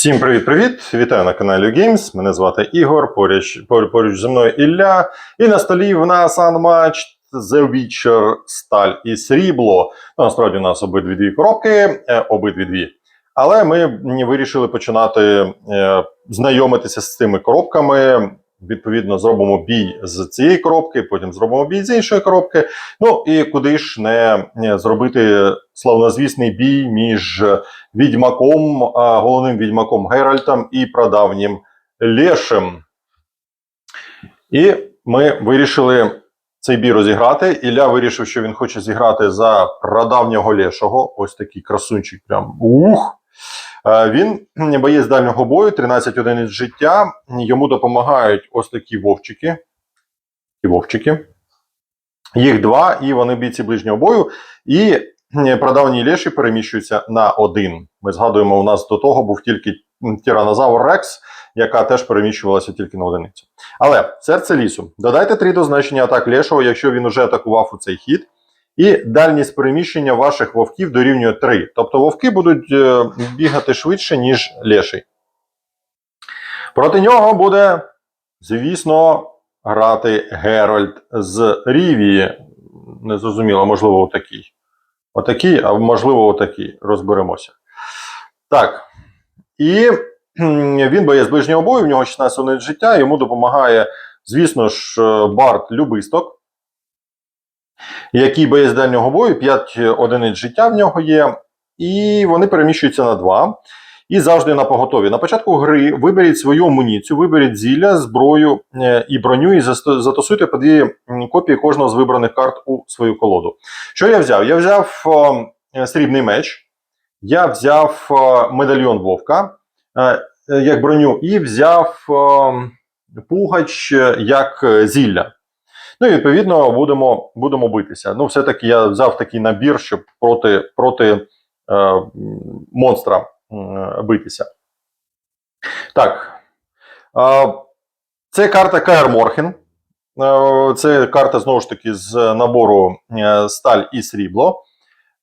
Всім привіт-привіт! Вітаю на каналі Games. Мене звати Ігор. Поруч, поруч зі мною Ілля. І на столі в нас Unmatched, The Witcher, Сталь і Срібло. Ну, насправді у нас обидві дві коробки, е, обидві дві. Але ми вирішили починати е, знайомитися з цими коробками. Відповідно, зробимо бій з цієї коробки, потім зробимо бій з іншої коробки. Ну і куди ж не е, зробити славнозвісний бій між відьмаком, головним відьмаком Геральтом і прадавнім Лешем. І ми вирішили цей бій розіграти. Ілля вирішив, що він хоче зіграти за прадавнього Лешого. Ось такий красунчик. Прям ух. Е, Він боєць дальнього бою, 13 одиниць життя. Йому допомагають ось такі вовчики. І вовчики. Їх два, і вони бійці ближнього бою. І м, прадавній Леші переміщується на один. Ми згадуємо, у нас до того був тільки тиранозавр Рекс, яка теж переміщувалася тільки на одиницю. Але серце лісу. Додайте 3 до значення атак Лешого, якщо він уже атакував у цей хід. І дальність переміщення ваших вовків дорівнює 3. Тобто вовки будуть е, бігати швидше, ніж леший. Проти нього буде, звісно, грати Геральт з Рівії. Незрозуміло, можливо, отакий. Отакий, а можливо, отакий. Розберемося. Так. І він боєць ближнього бою, в нього 16 одиниць життя, йому допомагає, звісно ж, е, Барт Любисток, який боєць дальнього бою, 5 одиниць життя в нього є, і вони переміщуються на 2. І завжди на поготові. На початку гри виберіть свою амуніцію, виберіть зілля, зброю е, і броню, і затасуйте по дві копії кожного з вибраних карт у свою колоду. Що я взяв? Я взяв е, срібний меч, я взяв е, медальйон Вовка е, е, як броню, і взяв е, пугач е, як е, зілля. Ну і відповідно будемо, будемо битися. Ну, все-таки я взяв такий набір, щоб проти, проти е, монстра м, битися. Так. Е, це карта Каер Морхен. Е, Це карта знову ж таки з набору е, сталь і срібло.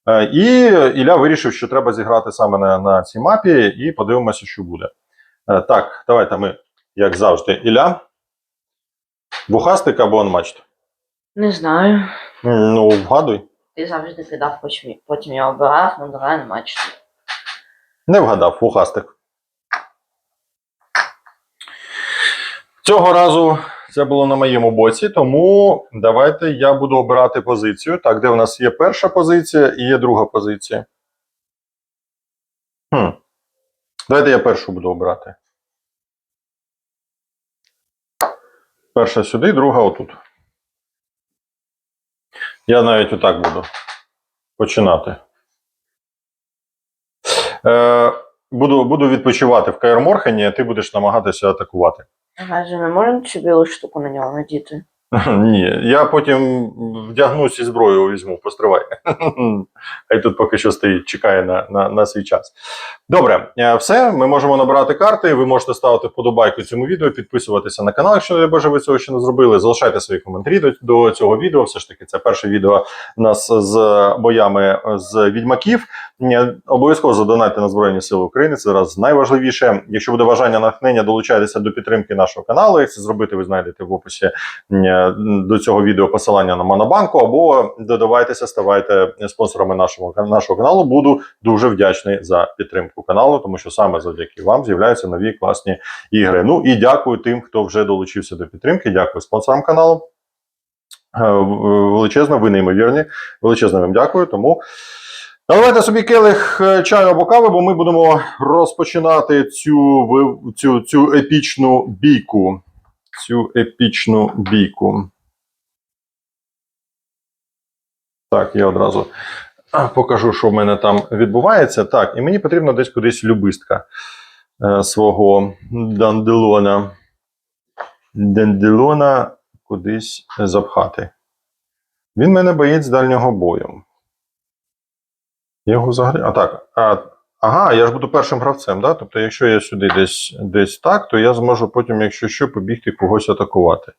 Е, І Ілля вирішив, що треба зіграти саме на, на цій мапі, і подивимося, що буде. Е, Так, давайте ми, як завжди, Ілля. Вухастик або анмачт? Не знаю. Ну, вгадуй. Ти завжди кидав, потім, потім я обирав, ну давай не бачити. Не вгадав, вухастик. Цього разу це було на моєму боці, тому давайте я буду обирати позицію. Так, де в нас є перша позиція і є друга позиція. Хм. Давайте я першу буду обирати. Перша сюди, друга отут. Я навіть отак буду починати. Е, буду, буду відпочивати в Каєрморхені, а ти будеш намагатися атакувати. Разве ми можемо чи білу штуку на нього надіти? Ні, я потім вдягнусь і зброю візьму, постривай. Хай тут поки що стоїть, чекає на, на, на свій час. Добре, е, все. Ми можемо набирати карти. Ви можете ставити вподобайку цьому відео, підписуватися на канал, якщо не боже, ви цього ще не зробили. Залишайте свої коментарі до, до цього відео. Все ж таки, це перше відео нас з боями з відьмаків. Е, Обов'язково задонайте на Збройні Сили України. Це зараз найважливіше. Якщо буде бажання натхнення, долучайтеся до підтримки нашого каналу. Як це зробити, ви знайдете в описі е, до цього відео посилання на Монобанку, або додавайтеся, ставайте спонсорами нашого, нашого каналу. Буду дуже вдячний за підтримку каналу, тому що саме завдяки вам з'являються нові класні ігри. Ну і дякую тим, хто вже долучився до підтримки. Дякую спонсорам каналу. Е, Величезно, ви неймовірні. Величезно вам дякую. Тому наливайте собі келих е, чаю або кави, бо ми будемо розпочинати цю, цю, цю епічну бійку. Цю епічну бійку. Так, я одразу покажу, що в мене там відбувається. Так, і мені потрібно десь кудись любистка е, свого данделона. Данделона кудись запхати. Він мене боїть дальнього бою. Я його взагалі. А так. А, ага, я ж буду першим гравцем, да? Тобто, якщо я сюди десь, десь так, то я зможу потім, якщо що, побігти когось атакувати.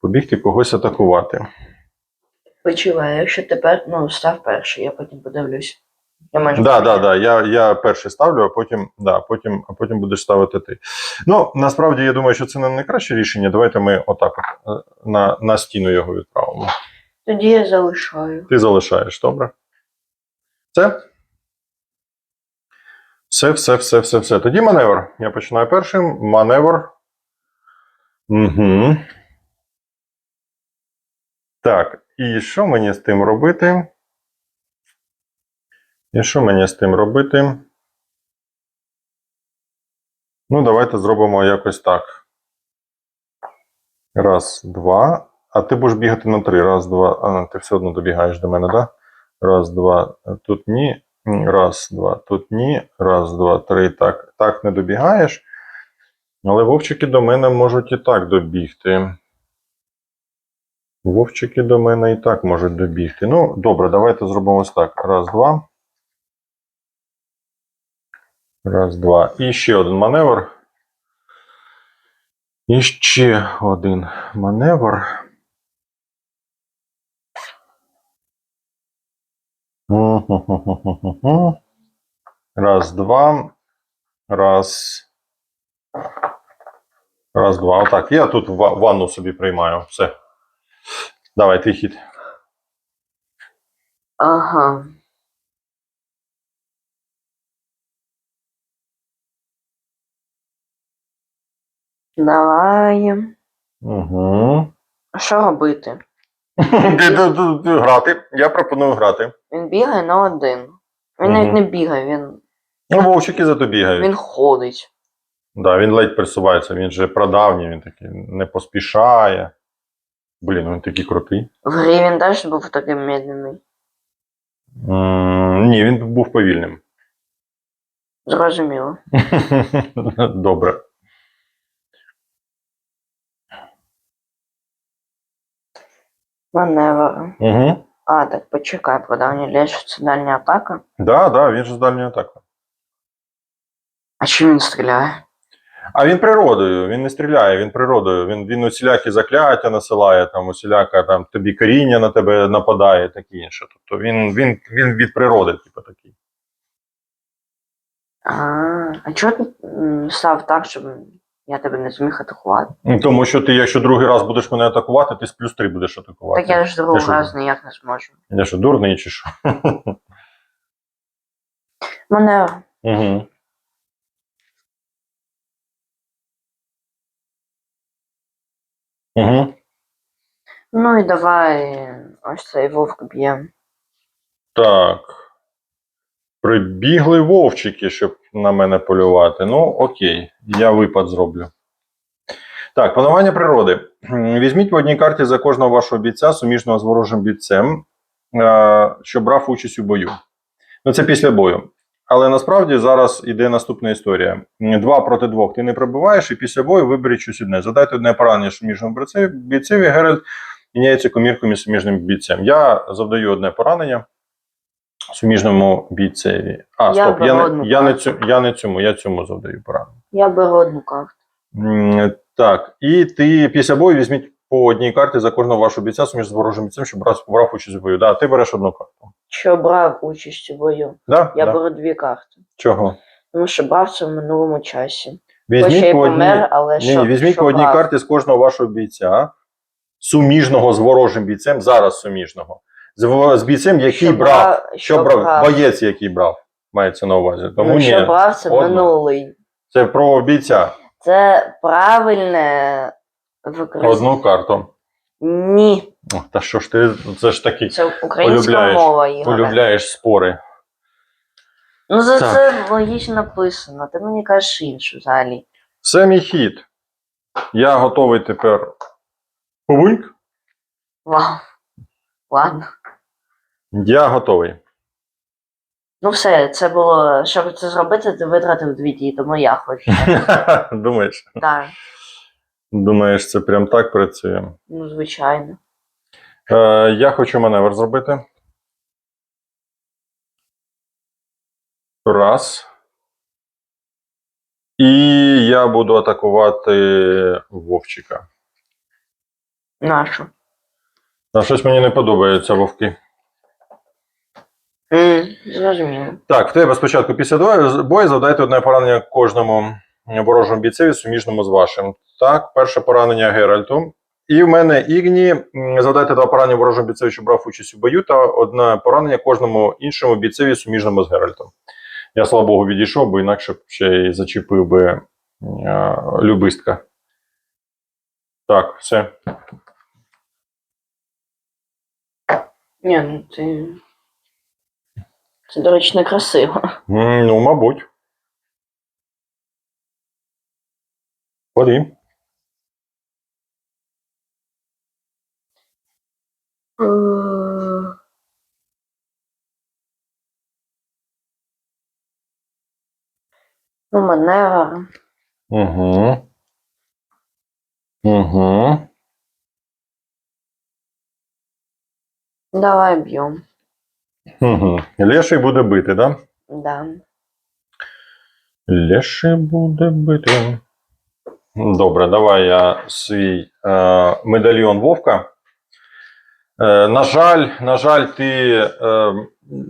Побігти когось атакувати. Почуваю, якщо тепер ну, став перший, я потім подивлюсь. Я майже Да, да, да. Я, я перший ставлю, а потім, да, потім, а потім будеш ставити ти. Ну, насправді, я думаю, що це не найкраще рішення. Давайте ми отак от, е, на, на стіну його відправимо. Тоді я залишаю. Ти залишаєш, добре? Це? Все, все, все, все, все. Тоді маневр. Я починаю першим. Маневр. Угу. Так, і що мені з тим робити? І що мені з тим робити? Ну, давайте зробимо якось так. Раз, два. А ти будеш бігати на три. Раз, два. А, ти все одно добігаєш до мене, так? Да? Раз, два. Тут ні. Раз, два. Тут ні. Раз, два, три. Так. Так не добігаєш. Але вовчики до мене можуть і так добігти. Вовчики до мене і так можуть добігти. Ну, добре, давайте зробимо ось так. Раз, два. Раз, два. І ще один маневр. І ще один маневр. Раз, два. Раз. Раз, два. Отак. Я тут ванну собі приймаю. Все. Давай, ти хід. Ага. Давай. Угу. Що робити? Грати. Я пропоную грати. Він бігає на один. Він навіть не бігає, він, Ну, вовчики зато бігають. він ходить. Да, він ледь присувається, він же прадавній, він такий не поспішає. Блін, він такий крутий. В грі він теж був таким медленний. М, Ні, він був повільним. Зрозуміло. Добре. Маневр. Угу. А, так почекай, про давній це дальня атака. Да, да, він же з дальньої атаки. А чим він стріляє? А він природою, він не стріляє, він природою. Він, він усілякі закляття насилає, там усіляка там тобі коріння на тебе нападає, таке інше. Тобто він, він, він від природи, типу, такий. А, а чого ти м, став так, щоб я тебе не зміг атакувати? Ну, Тому що ти, якщо другий раз будеш мене атакувати, ти з плюс 3 будеш атакувати. Так я ж другого що? разу ніяк не зможу. Я що, дурний чи що? Маневр. Угу. Угу. Ну і давай ось цей вовк б'є. Так. Прибігли вовчики, щоб на мене полювати. Ну, окей, я випад зроблю. Так, панування природи. Візьміть по одній карті за кожного вашого бійця, суміжного з ворожим бійцем, е, що брав участь у бою. Ну, це після бою. Але насправді зараз іде наступна історія: два проти двох ти не пробиваєш, і після бою виберіть щось одне. Задайте одне поранення суміжному бійцеві, Геральт міняється комірком із суміжним бійцем. Я завдаю одне поранення суміжному бійцеві. А, Я стоп, я, не, я, не цю, я не цьому, я цьому завдаю поранення. Я беру одну карту. М, Так, і ти після бою візьміть по одній карті за кожного вашого бійця суміж з ворожим бійцем, щоб брав, брав участь у бою. Да, ти береш одну карту. Що брав участь у бою. Да? Я да. беру дві карти. Чого? Тому що брав це в минулому часі. Хоч Візьміть й по одній, помер, але ні, що, ні, візьміть що по одній брав? карті з кожного вашого бійця, суміжного з ворожим бійцем, зараз суміжного. З, з бійцем, який Що брав, бра- що брав, боєць, який брав, мається на увазі. Тому ну, ні, що брав це одну. минулий. це про бійця. Це правильне використання. Одну карту. Ні. О, Та що ж ти, це ж таки Це українська Полюбляєш- мова, Ігоре. полюбляєш спори. Ну за Так. це логічно написано. Ти мені кажеш іншу взагалі. Це мій хід. Я готовий тепер. Пувуньк? Вау. Ладно. Я готовий. Ну все, це було. Щоб це зробити, ти витратив дві дії, тому я хочу. Думаєш? Так, Думаєш, це прям так працює? ну звичайно. Е, я хочу маневр зробити. Раз. І я буду атакувати Вовчика. Нашу. А щось мені не подобається вовки. Зрозуміло. Так, в тебе спочатку після бою завдайте одне поранення кожному ворожому бійцеві суміжному з вашим. Так, перше поранення Геральту. І в мене Ігні завдайте два поранення ворожому бійцеві, що брав участь у бою, та одне поранення кожному іншому бійцеві суміжному з Геральтом. Я, слава Богу, відійшов, бо інакше б ще й зачепив би е, любистка. Так, все. Ні, ну ти. Це, до речі, не красиво. М, Ну, мабуть. Ходи. Ну, манера. Угу. Угу. Давай б'ємо. Угу. Леший буде бити, да? Да. Леший буде бити. Добре, давай я свій е, медальйон Вовка. Е, на жаль, на жаль, ти, е,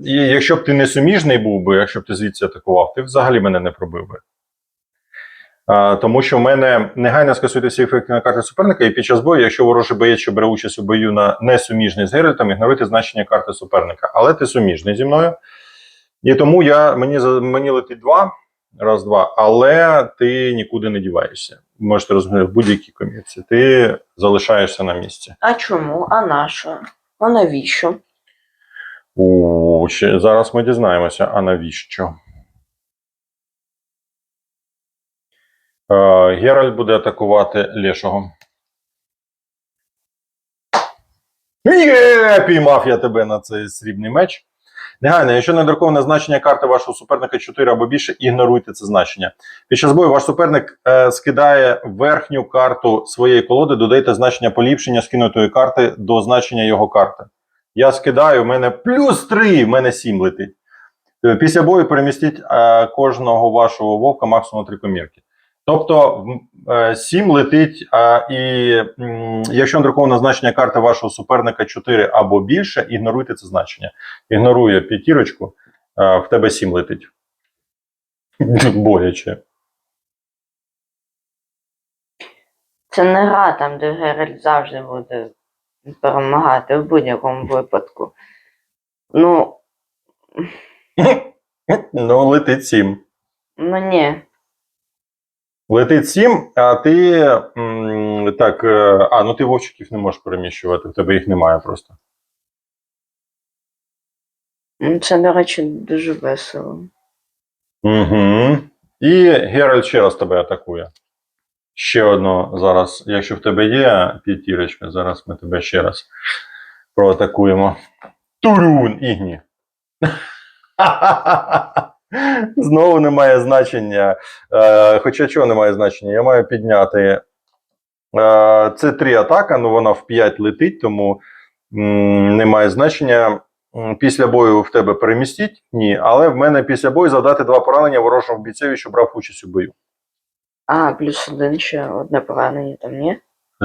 якщо б ти не суміжний був би, якщо б ти звідси атакував, ти взагалі мене не пробив би. Тому що в мене негайно скасуйте всі ефекти на карти суперника, і під час бою, якщо ворожий боєць, що бере участь у бою на несуміжний з Геральтом, ігноруйте значення карти суперника. Але ти суміжний зі мною. І тому я, мені, за- мені летить два, раз, два, але ти нікуди не діваєшся. Можете розуміти, в будь-якій комірці. Ти залишаєшся на місці. А чому? А на що? А навіщо? У, ще, зараз ми дізнаємося, а навіщо? Геральт буде атакувати Лешого. Є! Піймав я тебе на цей срібний меч. Негайно, якщо недруковане значення карти вашого суперника 4 або більше, ігноруйте це значення. Під час бою ваш суперник е, скидає верхню карту своєї колоди, додайте значення поліпшення скинутої карти до значення його карти. Я скидаю, в мене плюс 3, в мене 7 летить. Е, Після бою перемістіть е, кожного вашого вовка максимум на 3 комірки. Тобто 7 летить, а, і якщо надруковане значення карти вашого суперника 4 або більше, ігноруйте це значення. Ігнорує п'ятірочку, в тебе 7 летить. Боляче. Це не гра там, де Геральт завжди буде перемагати в будь-якому випадку. Ну, Ну, летить 7. ну ні. Летить 7, а ти. м, так, е, а, ну ти вовчиків не можеш переміщувати, в тебе їх немає просто. Ну, Це, до речі, дуже весело. Угу. І Геральт ще раз тебе атакує. Ще одно зараз, якщо в тебе є п'ятірочка, зараз ми тебе ще раз проатакуємо. Турюн, Ігні. Знову немає значення. Е, хоча чого немає значення? Я маю підняти. Е, це три атака, ну вона в 5 летить, тому м, немає значення. Після бою в тебе перемістіть? Ні. Але в мене після бою завдати два поранення ворожому бійцеві, що брав участь у бою. А, плюс один ще одне поранення там, ні?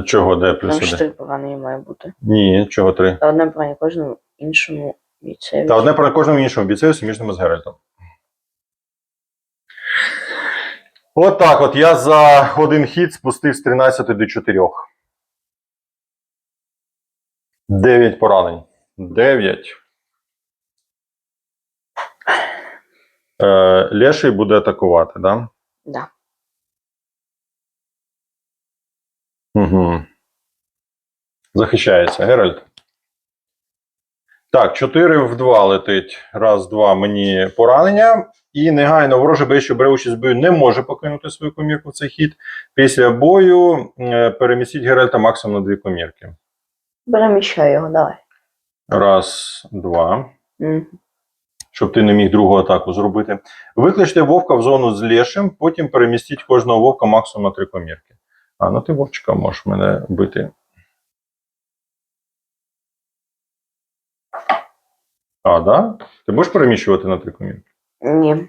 Чого, де Там плюс один? чотири поранення має бути. Ні, чого три. Та одне поранення кожному іншому бійцеві. Та одне про кожному іншому бійцеві суміжному з Геральтом. От так от я за один хід спустив з 13 до 4. 9 поранень. 9. Е, Леший буде атакувати, так? Да? Да. Угу. Захищається Геральт. Так, 4 в 2 летить. Раз, два мені поранення. І негайно ворожий бей, що бере участь в бою, не може покинути свою комірку в цей хід. Після бою е, перемістіть Геральта максимум на дві комірки. Переміщай його, давай. Раз, два. Мгм. Щоб ти не міг другу атаку зробити. Викличте вовка в зону з лешим, потім перемістіть кожного вовка максимум на три комірки. А, ну ти вовчика можеш мене бити. А, да? Ти будеш переміщувати на три комірки? Ні.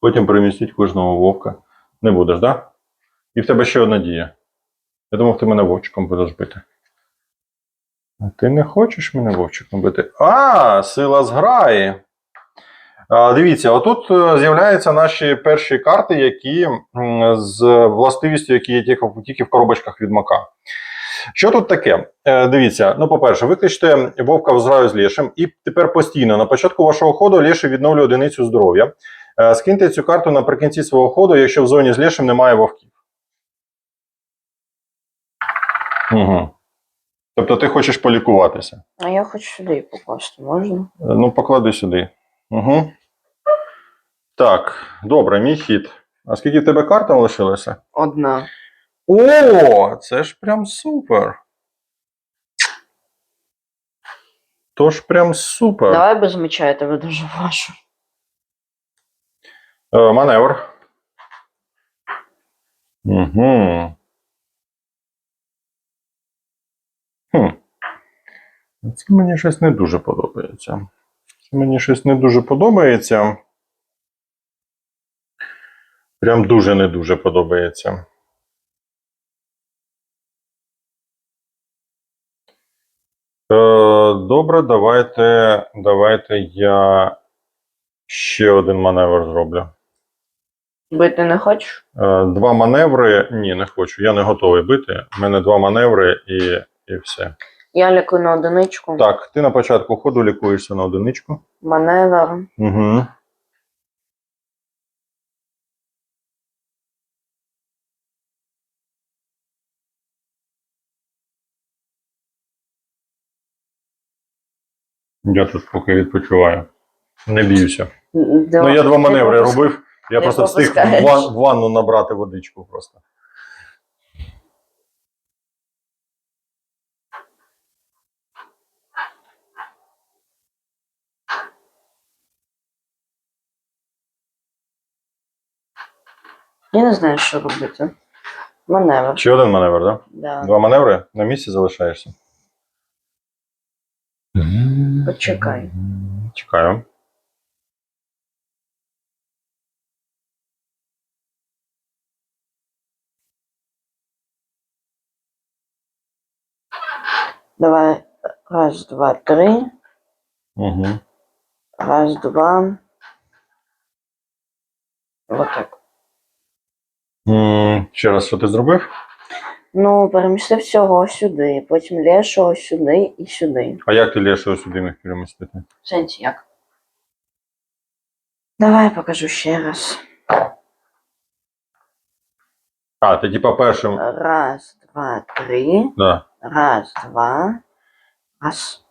Потім перемістіть кожного вовка. Не будеш, да? І в тебе ще одна дія. Я думав, ти мене вовчиком будеш бити. А ти не хочеш мене вовчиком бити? А, сила зграї. А, Дивіться, отут е, з'являються наші перші карти, які з властивістю, які є тільки в коробочках від Мака. Що тут таке? Е, Дивіться, ну, по-перше, викличте вовка в зраю з лєшем, і тепер постійно на початку вашого ходу лєший відновлює одиницю здоров'я. Е, Скиньте цю карту наприкінці свого ходу, якщо в зоні з лєшем немає вовків. Угу. Тобто ти хочеш полікуватися. А я хочу сюди покласти, можна? Е, Ну, поклади сюди. Угу. Так, добре, мій хід. А скільки в тебе карт там лишилося? Одна. О, це ж прям супер. То ж прям супер. Давай без меча, я тебе дуже прошу. Е, маневр. Угу. Хм. Це мені щось не дуже подобається. Це мені щось не дуже подобається. Прям дуже не дуже подобається. Добре, давайте, давайте я ще один маневр зроблю. Бити не хочеш? Е, Два маневри. Ні, не хочу. Я не готовий бити. У мене два маневри і, і все. Я лікую на одиничку. Так, ти на початку ходу лікуєшся на одиничку. Маневр. Угу. Я тут поки відпочиваю. Не б'юся. Ну, я два маневри робив. Я не просто встиг в, ван- ванну набрати водичку просто. Я не знаю, що робити. Маневр. Ще один маневр, так? Да. Два маневри на місці залишаєшся. Почекай. Чекаю. Давай. Раз, два, три. Угу. Раз, два. Вот так. Ще раз, що ти зробив? Ну, перемістив всього сюди, потім лешого сюди і сюди. А як ти лєшого сюди міг перемістити? В сенсі як? Давай покажу ще раз. А, ти типа першим. Раз, два, три. Да. Раз, два. Раз.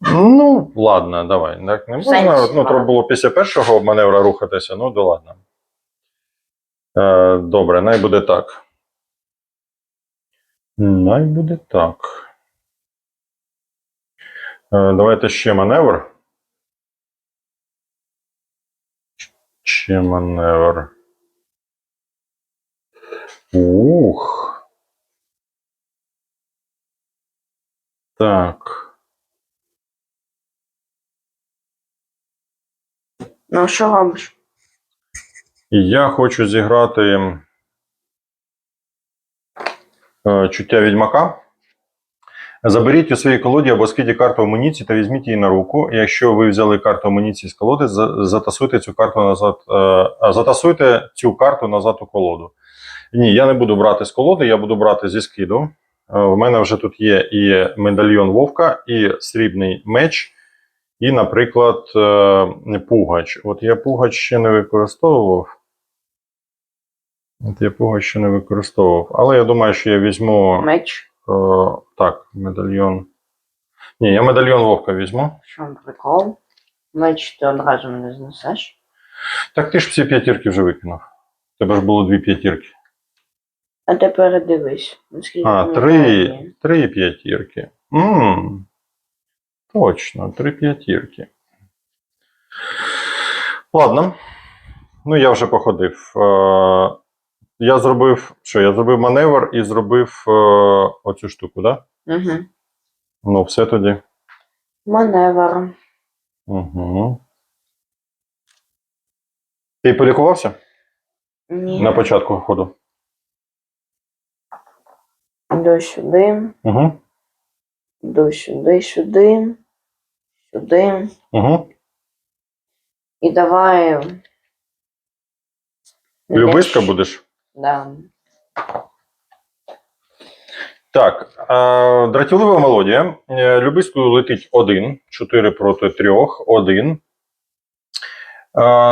Ну, ладно, давай. Так не можна. Сенсі, Ну, треба ладно. було після першого маневра рухатися, ну да ладно. Е, добре, най буде так. Най буде так. Е, давайте ще маневр. Ще маневр. Ух. Так. Ну, що робиш? Я хочу зіграти чуття відьмака. Заберіть у своїй колоді або скиді карту амуніції та візьміть її на руку. Якщо ви взяли карту амуніції з колоди, затасуйте цю карту назад. е, затасуйте цю карту назад у колоду. Ні, я не буду брати з колоди, я буду брати зі скиду. Е, У мене вже тут є і медальйон Вовка, і срібний меч, і, наприклад, е, пугач. От я пугач ще не використовував. От я пугач ще не використовував. Але я думаю, що я візьму. Меч. Е, так, медальйон. Ні, я медальйон Вовка візьму. Що прикол? Меч ти одразу мене знесеш. Так ти ж всі п'ятірки вже викинув. Тебе ж було дві п'ятірки. А тепер дивись. наскільки А, три, три п'ятірки. Точно, три п'ятірки. Ладно. Ну, я вже походив. Я зробив. Що, я зробив маневр і зробив е, оцю штуку, так? Да? Угу. Ну, все тоді. Маневр. Угу. Ти полікувався Ні. на початку ходу? Йду сюди. Угу. Йду сюди, сюди. Сюди. Угу. І давай. Любиська будеш? Да. Так, дратівлива мелодія. Е, Любиською летить один, 4 проти 3, один. Е,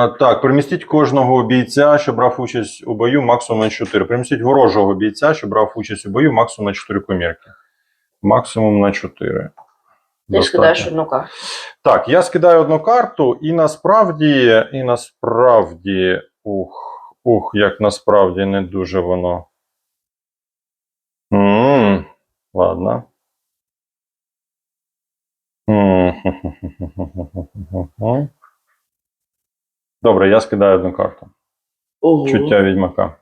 так, примістіть кожного бійця, що брав участь у бою, максимум на 4. Примістіть ворожого бійця, що брав участь у бою, максимум на 4 комірки. Максимум на 4. Ти скидаєш одну карту. Так, я скидаю одну карту, і насправді, і насправді, ух, ух, як насправді не дуже воно. м ладно. М. Добре, я скидаю одну карту. Ого. Чуття відьмака.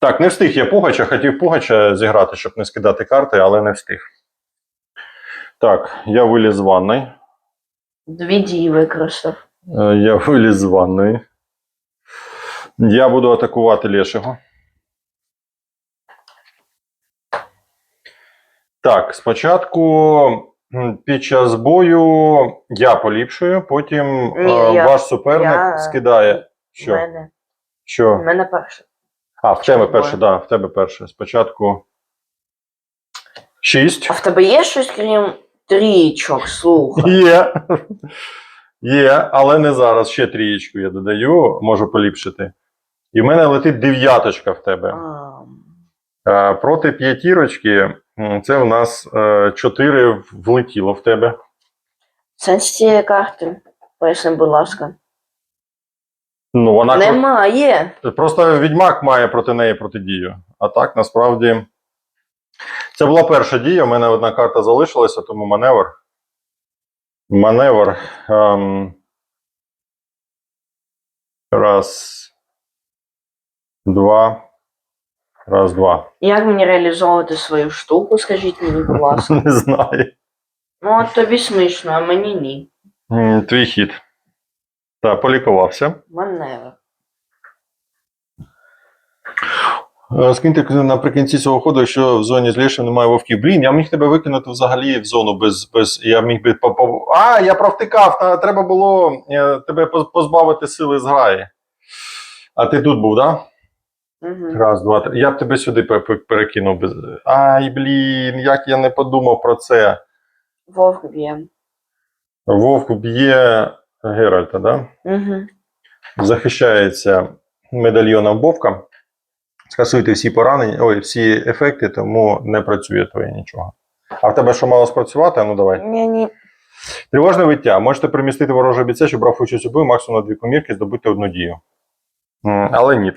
Так, не встиг я Пугача, хотів Пугача зіграти, щоб не скидати карти, але не встиг. Так, я виліз з ванної. Дві дії використав. Е, Я виліз з ванної. Я буду атакувати лешого. Так, спочатку під час бою я поліпшую, потім Ні, е, я- ваш суперник я- скидає. Що? мене. Що? В мене перше. А, в тебе перше, так, да, в тебе перше. Спочатку 6. А в тебе є щось крім трічок, слухай. Є. Є, але не зараз. Ще трієчку я додаю, можу поліпшити. І в мене летить дев'яточка в тебе. А, Е, Проти п'ятірочки це у нас е, 4 влетіло в тебе. Сенс цієї карти. Поясни, будь ласка. Ну, вона Немає. Просто відьмак має проти неї протидію. А так, насправді. Це була перша дія. У мене одна карта залишилася, тому маневр. Маневр. Ем... Раз. Два. Раз, два. Як мені реалізовувати свою штуку, скажіть мені, будь ласка. Не знаю. Ну, от тобі смішно, а мені ні. М, Твій хід. Так, полікувався. Маневр. Е, Скиньте наприкінці цього ходу, якщо в зоні з немає вовків. Блін, я міг тебе викинути взагалі в зону без. без я міг би по- по- А, я провтикав! Та, треба було е, тебе позбавити сили зграї. А ти тут був, так? Да? Угу. Раз, два, три. Я б тебе сюди пе- пе- перекинув. Без... Ай, блін, як я не подумав про це. Вовк б'є. Вовк б'є Геральта, да? Угу. захищається медальйоном Вовка. Скасуйте всі поранення, ой, всі ефекти, тому не працює твоє нічого. А в тебе що мало спрацювати? Ну давай. Ні, ні. Тривожне виття. Можете примістити ворожого бійця, що брав участь у бою, максимум на дві комірки, здобути одну дію. М, Але ні.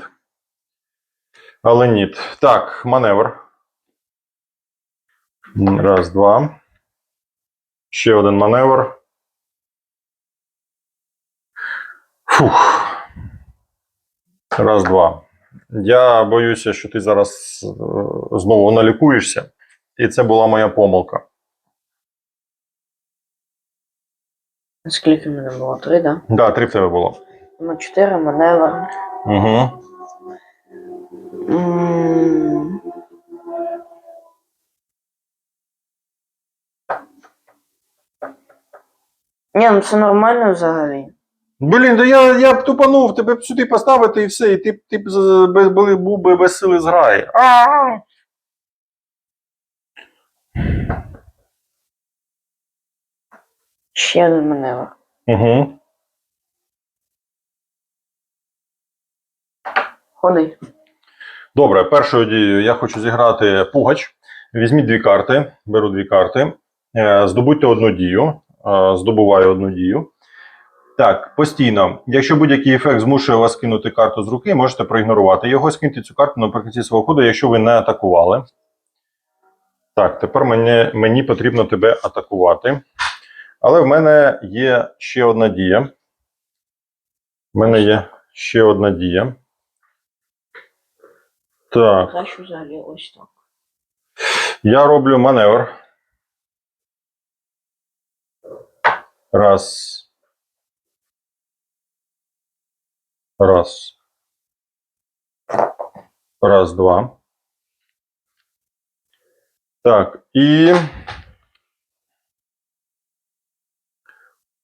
Але ні. Так, маневр. М, Раз, два. Ще один маневр. Фух. Раз, два. Я боюся, що ти зараз е, знову налікуєшся. І це була моя помилка. Скільки в мене було? Три, да? Так, да, три в тебе було. Ну, чотири маневр. Угу. М. Ні, ну це нормально взагалі. Блін, да я, я б тупанув, тебе б сюди поставити і все, і ти, б- ти б без, були, був би без сили зграї. А! Ще один маневр. Угу. Ходи. Добре, першою дією я хочу зіграти пугач. Візьміть дві карти, беру дві карти. Е, Здобудьте одну дію. Е, Здобуваю одну дію. Так, постійно. Якщо будь-який ефект змушує вас кинути карту з руки, можете проігнорувати його, скиньте цю карту наприкінці свого ходу, якщо ви не атакували. Так, тепер мені, мені потрібно тебе атакувати. Але в мене є ще одна дія. В мене є ще одна дія. Так. Ось так. Я роблю маневр. Раз. Раз. Раз, два. Так, і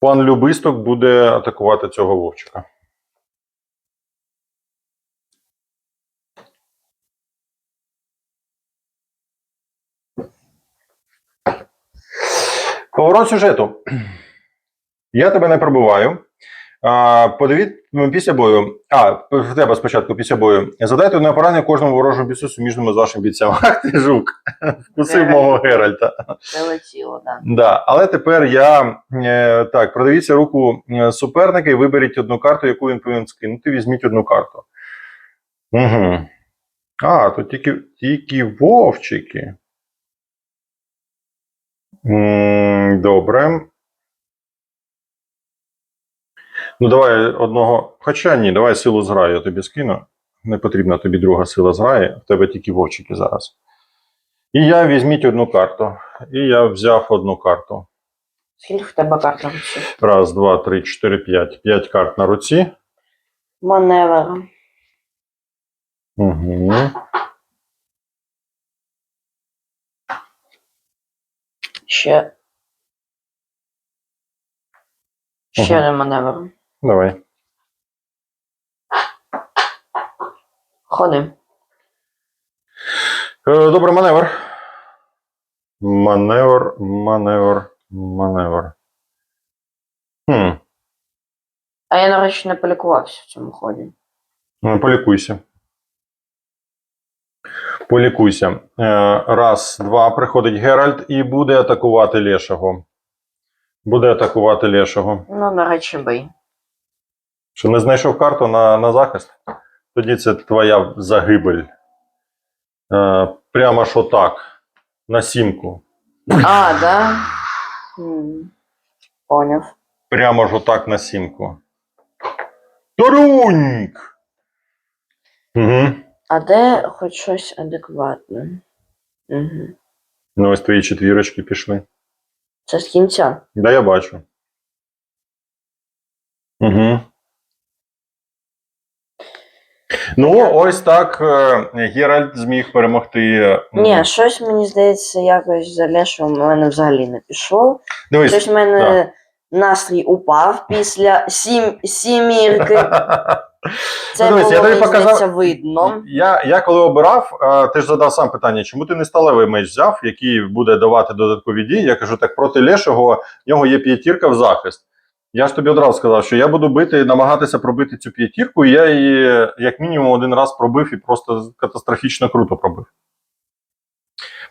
пан Любисток буде атакувати цього вовчика. Поворот сюжету. Я тебе не пробиваю. А, подивіть після бою. А, тебе спочатку після бою. Задайте одне поранення кожному ворожому бійцю суміжному з вашим бійцем. Ах ти жук! Вкусив мого Геральта. Прилетіло, да. Да, але тепер я е, так, продивіться руку е, суперника і виберіть одну карту, яку він повинен скинути. Візьміть одну карту. Угу. А, тут тільки, тільки вовчики. М, Добре. Ну, давай одного. Хоча ні, давай силу зграю, я тобі скину. Не потрібна тобі друга сила зграї, в тебе тільки вовчики зараз. І я візьміть одну карту. І я взяв одну карту. Скільки в тебе карт на руці? Раз, два, три, чотири, п'ять. П'ять карт на руці. Маневр. Угу. Ще. Ще Ага. один маневр. Давай. Ходи. Е, Добре, маневр. Маневр, маневр, маневр. Хм. А я, нарешті, не полікувався в цьому ході. Ну, Полікуйся. Полікуйся. Е, Раз, два. Приходить Геральт і буде атакувати Лешого. Буде атакувати Лешого. Ну, до речі, бий. Що не знайшов карту на, на захист? Тоді це твоя загибель. Е, прямо ж отак. На сімку. А, да? Поняв. Прямо ж отак на сімку. Торуньк! Угу. А де хоч щось адекватне? Угу. Ну, ось твої четвірочки пішли. Це з кінця. Да, я бачу. Угу. Ну, ось так е, Геральт зміг перемогти. Ні, щось мені здається, якось за Лешого в мене взагалі не пішло. Дивись. Щось в мене настрій упав після сім, сімірки. Це Ну, дивись, було, я тобі показав- видно. Я, я коли обирав, е, ти ж задав сам питання, чому ти не сталевий меч взяв, який буде давати додаткові дії. Я кажу, так проти Лешого в нього є п'ятірка в захист. Я ж тобі одразу сказав, що я буду бити, намагатися пробити цю п'ятірку, і я її як мінімум один раз пробив і просто катастрофічно круто пробив.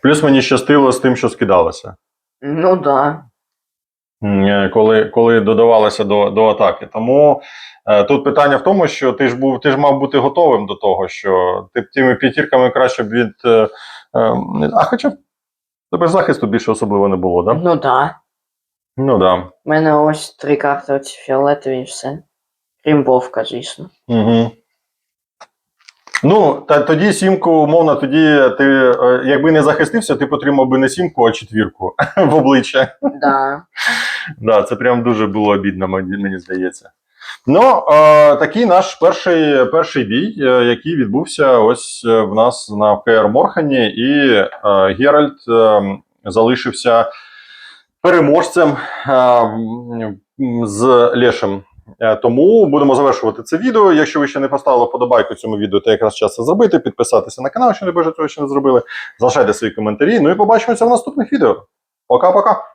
Плюс мені щастило з тим, що скидалося. Ну да. Е, коли, коли додавалося до, до атаки. Тому е, тут питання в тому, що ти ж був, ти ж мав бути готовим до того, що ти б тими п'ятірками краще б від. Е, е, а хоча б тебе захисту більше особливо не було, так? Да? Ну да. Ну так. У мене ось три карти оці фіолетові і все. Крім Вовка, звісно. Угу. Ну, та тоді сімку, умовно, тоді ти, е, якби не захистився, ти отримав би не сімку, а четвірку в обличчя. Да. Да, це прям дуже було обідно, мені здається. Ну, е, такий наш перший, перший бій, е, який відбувся ось е, в нас на КР Морхані, і е, Геральт е, залишився переможцем е, з Лешем. Е, Тому будемо завершувати це відео. Якщо ви ще не поставили вподобайку цьому відео, то якраз час це зробити. Підписатися на канал, якщо не бажаєте цього ще не зробили. Залишайте свої коментарі. Ну і побачимося в наступних відео. Пока-пока.